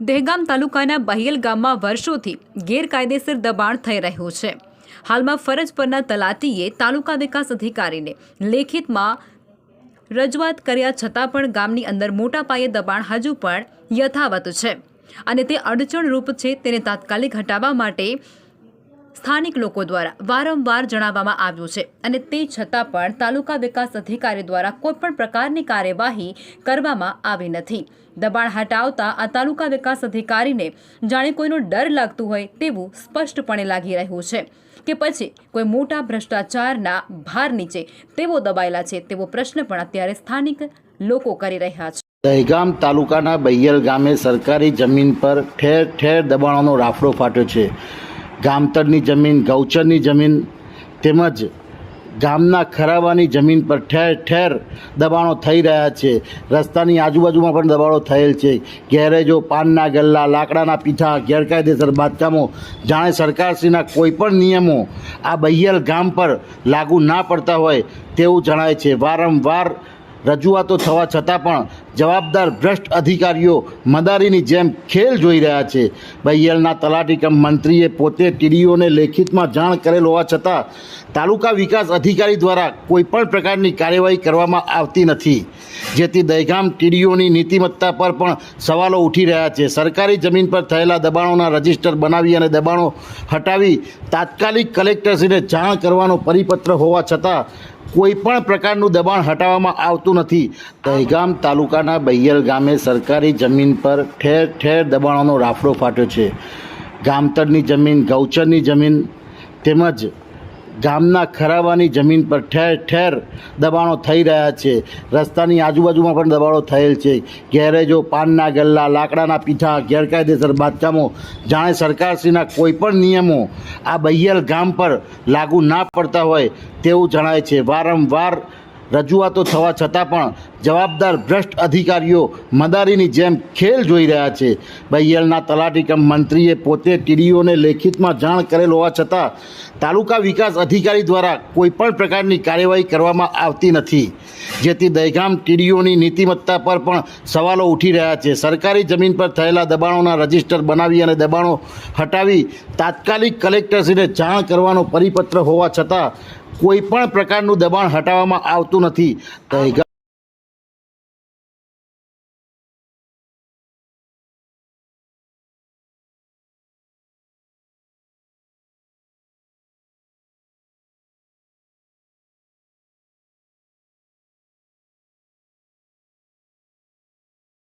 દહેગામ તાલુકાના બહિયલ ગામમાં વર્ષોથી ગેરકાયદેસર દબાણ થઈ રહ્યું છે. હાલમાં ફરજ પરના તલાટીએ તાલુકા વિકાસ અધિકારીને લેખિતમાં રજૂઆત કર્યા છતાં પણ ગામની અંદર મોટા પાયે દબાણ હજુ પણ યથાવત છે અને તે અડચણરૂપ છે તેને તાત્કાલિક હટાવવા માટે સ્થાનિક લોકો દ્વારા વારંવાર જણાવવામાં આવ્યું છે અને તે છતાં પણ તાલુકા વિકાસ અધિકારી દ્વારા કોઈપણ પ્રકારની કાર્યવાહી કરવામાં આવી નથી. દબાણ હટાવતા આ તાલુકા વિકાસ અધિકારીને જાણે કોઈનો ડર લાગતું હોય તેવું સ્પષ્ટપણે લાગી રહ્યું છે કે પછી કોઈ મોટા ભ્રષ્ટાચારના ભાર નીચે તેઓ દબાયેલા છે તેવો પ્રશ્ન પણ અત્યારે સ્થાનિક લોકો કરી રહ્યા છે. દહેગામ તાલુકાના બૈયલ ગામે સરકારી જમીન પર ઠેર ઠેર દબાણોનો રાફડો ફાટ્યો છે. ગામતળની જમીન, ગૌચરની જમીન તેમજ ગામના ખરાવાની જમીન પર ઠેર ઠેર દબાણો થઈ રહ્યા છે. રસ્તાની આજુબાજુમાં પણ દબાણો થયેલ છે. ગેરેજો, પાનના ગલ્લા, લાકડાના પીઠા, ગેરકાયદેસર બાંધકામો. જાણે સરકારશ્રીના કોઈપણ નિયમો આ બૈયલ ગામ પર લાગુ ના પડતા હોય તેવું જણાય છે. વારંવાર રજૂઆતો થવા છતાં પણ જવાબદાર ભ્રષ્ટ અધિકારીઓ મદારીની જેમ ખેલ જોઈ રહ્યા છે. બૈયલના તલાટી કમ મંત્રીએ પોતે ટીડીઓને લેખિતમાં જાણ કરેલ હોવા છતાં તાલુકા વિકાસ અધિકારી દ્વારા કોઈપણ પ્રકારની કાર્યવાહી કરવામાં આવતી નથી. જેથી દહેગામ ટીડીઓની નીતિમત્તા પર પણ સવાલો ઉઠી રહ્યા છે. સરકારી જમીન પર થયેલા દબાણોના રજિસ્ટર બનાવી અને દબાણો હટાવી તાત્કાલિક કલેક્ટરશ્રીને જાણ કરવાનો પરિપત્ર હોવા છતાં કોઈ પણ પ્રકારનું દબાણ હટાવવામાં આવતું નથી. દહેગામ તાલુકાના બૈયલ ગામે સરકારી જમીન પર ઠેર ઠેર દબાણોનો રાફડો ફાટ્યો છે. ગામતળની જમીન, ગૌચરની જમીન તેમજ ગામના ખરાવાની જમીન પર ઠેર ઠેર દબાણો થઈ રહ્યા છે. રસ્તાની આજુબાજુમાં પણ દબાણો થયેલ છે. ગેરેજો, પાનના ગલ્લા, લાકડાના પીઠા, ગેરકાયદેસર બાંધકામો. જાણે સરકારશ્રીના કોઈપણ નિયમો આ બૈયલ ગામ પર લાગુ ના પડતા હોય તેવું જણાય છે. વારંવાર રજૂઆતો થવા છતાં પણ જવાબદાર ભ્રષ્ટ અધિકારીઓ મદારીની જેમ ખેલ જોઈ રહ્યા છે. બૈયલના તલાટીકમ મંત્રીએ પોતે ટીડીઓને લેખિતમાં જાણ કરેલ હોવા છતાં તાલુકા વિકાસ અધિકારી દ્વારા કોઈપણ પ્રકારની કાર્યવાહી કરવામાં આવતી નથી. જેથી દહેગામ ટીડીઓની નીતિમત્તા પર પણ સવાલો ઉઠી રહ્યા છે. સરકારી જમીન પર થયેલા દબાણોના રજિસ્ટર બનાવી અને દબાણો હટાવી તાત્કાલિક કલેક્ટરશ્રીને જાણ કરવાનો પરિપત્ર હોવા છતાં કોઈ પણ પ્રકારનું દબાણ હટાવવામાં આવતું નથી. દહેગામ